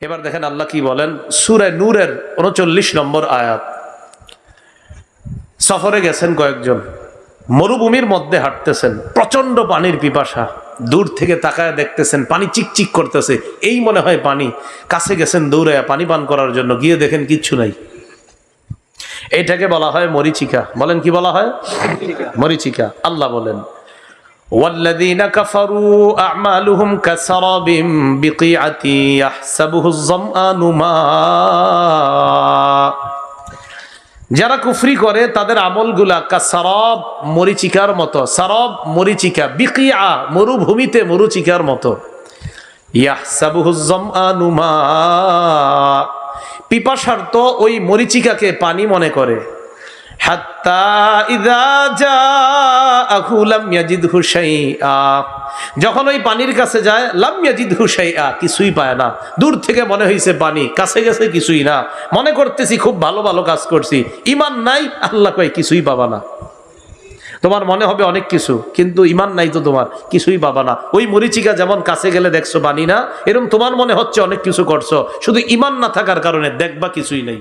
এবার দেখেন আল্লাহ কি বলেন? সুরে নূরের উনচল্লিশ নম্বর আয়াত। সফরে গেছেন কয়েকজন। মরুভূমির মধ্যে হাঁটতেছেন। প্রচণ্ড পানির পিপাসা। দূর থেকে তাকায় দেখতেছেন, পানি চিকচিক করতেছে। এই মনে হয় পানি। কাছে গেছেন দৌড়ে পানি পান করার জন্য। গিয়ে দেখেন কিচ্ছু নাই। এটাকে বলা হয় মরিচিকা। বলেন কি বলা হয়? মরিচিকা। আল্লাহ বলেন والذين كفروا أعمالهم كسراب بقيعة يحسبه الظمآن ماء যারা কুফরি করে তাদের আমলগুলা কাসারব মরিচিকার মতো সারব মরিচিকা বিকিয়া মরুভূমিতে মরুচিকার মতো ইয়াহসাবুহুজ্জামআনু মা পিপাসার্ত ওই মরিচিকাকে পানি মনে করে যখন ওই পানির কাছে যায়, লাম ইয়াজিদহু শাইআ, কিছুই পায় না। দূর থেকে মনে হয়েছে পানি, কাছে গেছে কিছুই না। মনে করতেছি খুব ভালো ভালো কাজ করছি। ইমান নাই, আল্লাহ কয় কিছুই পাবা না। তোমার মনে হবে অনেক কিছু, কিন্তু ইমান নাই তো তোমার, কিছুই পাবা না। ওই মরিচিকা যেমন কাছে গেলে দেখছ বানি না এরকম তোমার মনে হচ্ছে অনেক কিছু করছ। শুধু ইমান না থাকার কারণে দেখবা কিছুই নেই।